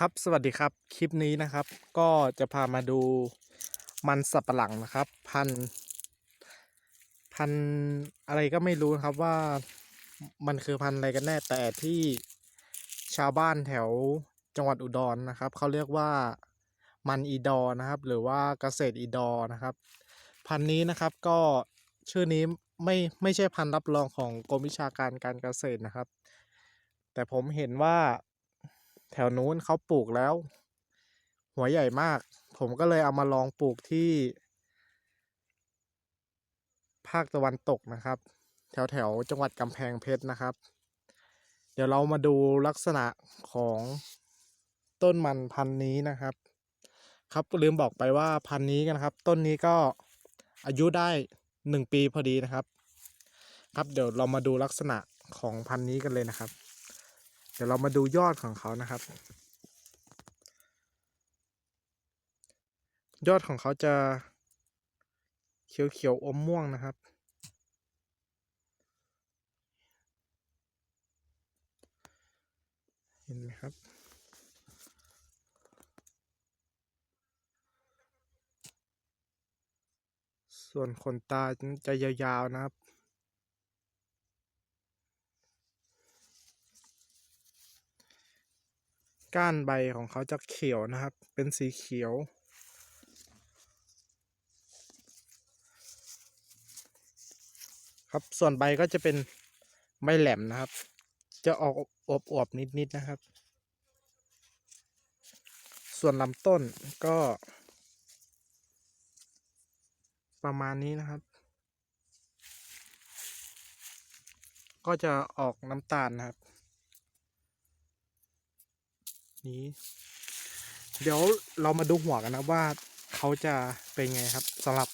ครับสวัสดีครับคลิปนี้นะครับ ก็จะพามาดูมันสับปะหลังนะครับ พัน พันอะไรก็ไม่รู้นะครับว่ามันคือพันอะไรกันแน่แต่ที่ชาวบ้านแถวจังหวัดอุดรนะครับเขาเรียกว่ามันอีดอนะครับ หรือว่าเกษตรอีดอนะครับ พันนี้นะครับก็ชื่อนี้ไม่ไม่ใช่พันรับรองของกรมวิชาการการเกษตรนะครับ แต่ผมเห็นว่า แถวนู้นเขาปลูกแล้ว หัวใหญ่มาก ผมก็เลยเอามาลองปลูกที่ ภาคตะวันตกนะครับ แถวแถวจังหวัดกำแพงเพชรนะครับ เดี๋ยวเรามาดูลักษณะของต้นมันพันธุ์นี้นะครับ ครับลืมบอกไปว่าพันธุ์นี้กันะครับ ต้นนี้ก็อายุได้หนึ่งปีพอดีนะครับ ครับเดี๋ยวเรามาดูลักษณะของพันธุ์นี้กันเลยนะครับ เดี๋ยวเรามาดูยอดของเขานะครับ ยอดของเขาจะ เขียวๆอมม่วงนะครับ เห็นไหมครับส่วนขนตาจะยาวๆนะครับ ก้านใบของเขาจะเขียวนะครับ เป็นสีเขียว ครับส่วนใบก็จะเป็นไม่แหลมนะครับ จะออกอวบๆนิดๆนะครับ ส่วนลำต้นก็ ประมาณนี้นะครับ ก็จะออกน้ำตาลนะครับ นี้ เดี๋ยวเรามาดูหัวกันนะว่าเขาจะเป็นไงครับสำหรับ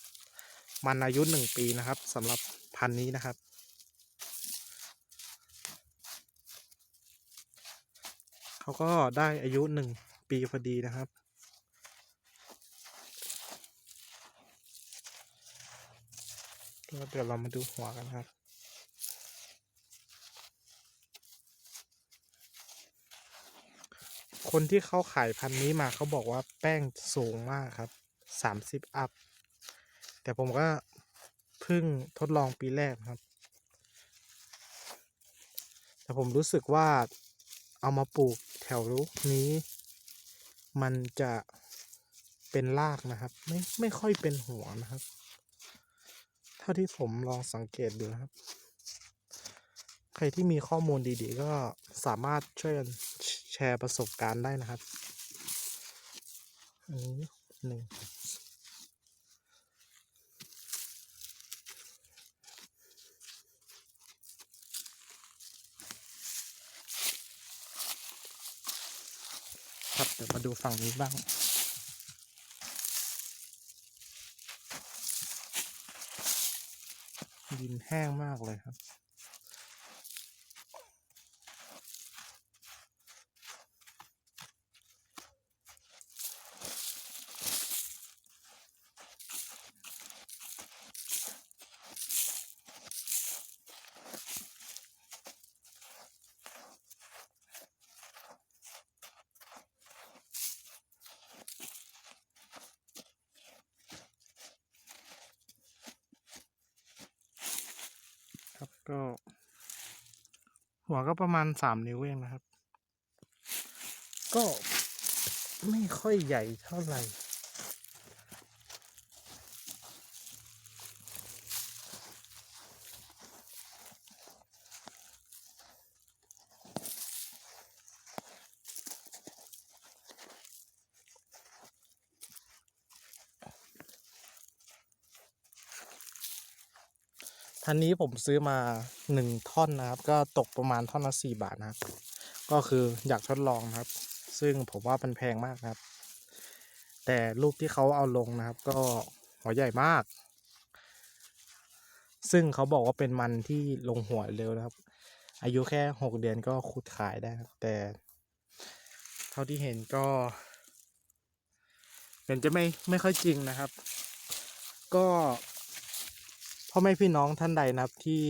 มันอายุหนึ่งปีนะครับสำหรับพันนี้นะครับ เขาก็ได้อายุหนึ่งปีพอดีนะครับเดี๋ยวเรามาดูหัวกันครับ คนที่เขาขายพันธุ์นี้มาเขาบอกว่าแป้งสูงมากครับสามสิบอัพ แต่ผมก็เพิ่งทดลองปีแรกครับ แต่ผมรู้สึกว่าเอามาปลูกแถวนี้ มันจะเป็นรากนะครับ ไม่ไม่ค่อยเป็นหัวนะครับ เท่าที่ผมลองสังเกตดูนะครับ ใครที่มีข้อมูลดีๆ ก็สามารถช่วยกัน ร์ประสบการณ์ได้นะครับ อันนี้หนึ่งครับเดี๋ยวมาดูฝั่งนี้บ้างดินแห้งมากเลยครับ ก็ หัวก็ประมาณสามนิ้วเองนะครับ ก็ไม่ค่อยใหญ่เท่าไหร่ ทันนี้ผมซื้อมาหนึ่งท่อนนะครับ ก็ตกประมาณท่อนละสี่บาทนะครับ ก็คืออยากทดลองนะครับ ซึ่งผมว่ามันแพงมากนะครับ แต่รูปที่เขาเอาลงนะครับ ก็หัวใหญ่มาก ซึ่งเขาบอกว่าเป็นมันที่ลงหัวเร็วนะครับ อายุแค่หกเดือนก็ขุดขายได้ครับแต่ เท่าที่เห็นก็เห็นจะไม่ไม่ค่อยจริงนะครับ ก็ พ่อแม่พี่น้องท่านใดนะครับที่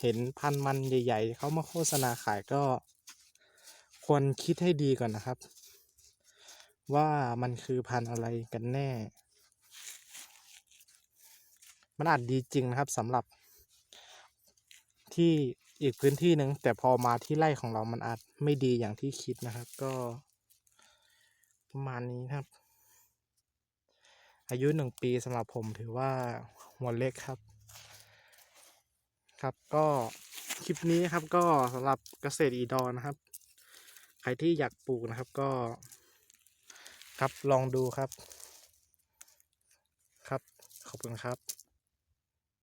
เห็นพันธุ์มันใหญ่ ๆเขามาโฆษณาขายก็ ควรคิดให้ดีก่อนนะครับ ว่ามันคือพันธุ์อะไรกันแน่ มันอาจดีจริงนะครับสำหรับ ที่อีกพื้นที่หนึ่งแต่พอมาที่ไร่ของเรามันอาจไม่ดีอย่างที่คิดนะครับ ก็ประมาณนี้ครับ อายุหนึ่งปีสำหรับผมถือว่าหัวเล็กครับ ครับก็คลิปนี้ครับก็สำหรับเกษตรอีดอนนะครับ ใครที่อยากปลูกนะครับก็ ครับลองดูครับ ครับขอบคุณครับ